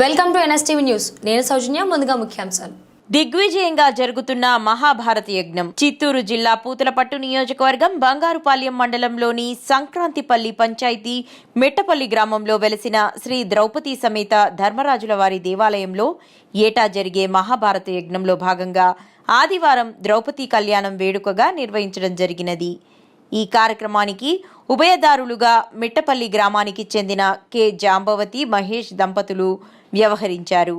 Welcome to NSTV news. నేను సౌజన్య ముందుగా ముఖ్యాంశాలు. దిగ్విజయంగా జరుగుతున్న మహాభారత యజ్ఞం. చిత్తూరు జిల్లా పూతలపట్టు నియోజకవర్గం బంగారుపాలెం మండలంలోని సంక్రాంతిపల్లి పంచాయతీ మెట్టపల్లి గ్రామంలో వెలసిన శ్రీ ద్రౌపది సమేత ధర్మరాజుల వారి దేవాలయంలో ఏటా జరిగే మహాభారత యజ్ఞంలో భాగంగా ఆదివారం ద్రౌపది కళ్యాణం వేడుకగా నిర్వహించడం జరిగినది. ఈ కార్యక్రమానికి ఉభయదారులుగా మిట్టపల్లి గ్రామానికి చెందిన కె. జాంబవతి మహేష్ దంపతులు వ్యవహరించారు.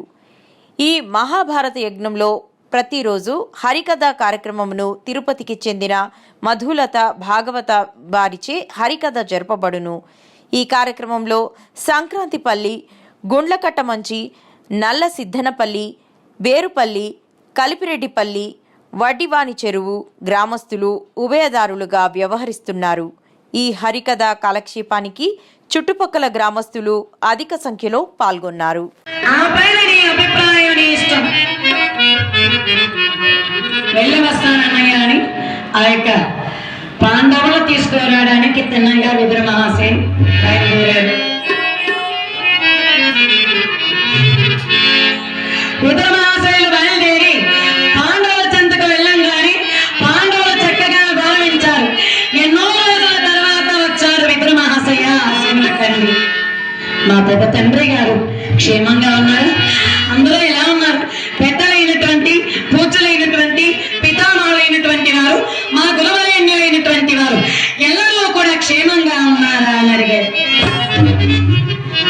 ఈ మహాభారత యజ్ఞంలో ప్రతిరోజు హరికథ కార్యక్రమమును తిరుపతికి చెందిన మధులత భాగవత వారిచే హరికథ జరపబడును. ఈ కార్యక్రమంలో సంక్రాంతిపల్లి గుండ్లకట్టమంచి నల్ల సిద్ధనపల్లి వేరుపల్లి కలిపిరెడ్డిపల్లి వడ్డివాని చెరువు గ్రామస్తులు ఉభయదారులుగా వ్యవహరిస్తున్నారు. ఈ హరికథ కాలక్షేపానికి చుట్టుపక్కల గ్రామస్తులు అధిక సంఖ్యలో పాల్గొన్నారు. ఆ పైన నీ అభిప్రాయం నీ ఇష్టం. వెళ్ళి పెద్ద తండ్రి గారు క్షేమంగా ఉన్నారు అందరూ ఎలా ఉన్నారు పెద్దలైనటువంటి పూజలైనటువంటి పితామహులైనటువంటి వారు మా గురువరైనటువంటి వారు ಎಲ್ಲರೂ కూడా క్షేమంగా ఉన్నారా అని అడిగారు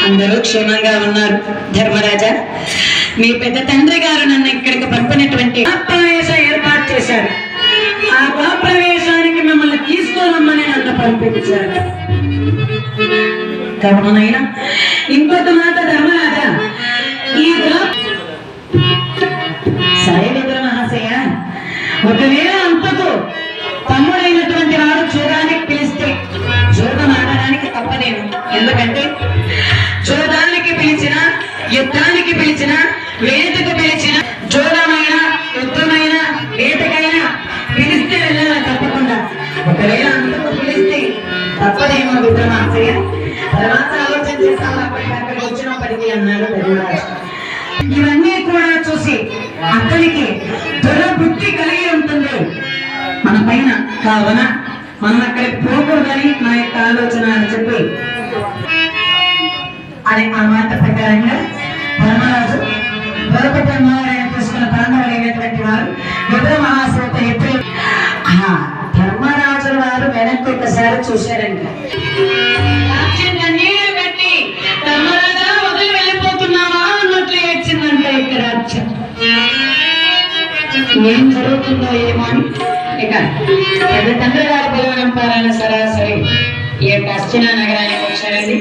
అందరూ క్షేమంగా ఉన్నారు ధర్మరాజా మీ పెద్ద తండ్రి గారు నన్ను ఇక్కడికి పంపినటువంటి ప్రవేశ ఏర్పాటు చేశారు ఆ ప్రవేశానికి మిమ్మల్ని తీసుకురమ్మని నన్ను పంపించారు కర్మనైనా. ఇంకొక మాట ధర్మరాజ ఈ గ్రా- మహాశయ ఒకవేళ అంతకు తమ్ముడైనటువంటి వాడు చూడడానికి పిలిస్తే చూడడం ఆడడానికి తప్పలేదు. ఎందుకంటే చూడడానికి పిలిచిన యుద్ధానికి పిలిచిన వేదిక పిలిచిన చూడమైన యుద్ధమైన వేదికైనా పిలిస్తే వెళ్ళాలి తప్పకుండా. ఒకవేళ అంతకు పిలిస్తే తప్పదేమో విదుర తర్వాత ఆలోచన చేస్తాం అక్కడికి వచ్చినప్పటికీ అన్నాడు ధర్మరాజు ఇవన్నీ కూడా చూసి అతనికి దురబుద్ధి కలిగి ఉంటుంది. మన పైన కావన మనం అక్కడికి పోకూడదని నా యొక్క ఆలోచన అని చెప్పి. అని ఆ మాట ప్రకారంగా ధర్మరాజు దొరపతి అమ్మవారిని తీసుకున్న పాండవులైనటువంటి వారు విద్ర మహాశ్రత ఎప్పుడు ధర్మరాజు వారు వెనక్కి ఒకసారి చూశారంట. ఏం జరుగుతుందో ఏమో అని. ఇక పెద్ద తండ్రి పిలవడం పిలవనంపారాయణ సరాసరి ఈ యొక్క అర్చన నగరానికి వచ్చారండి.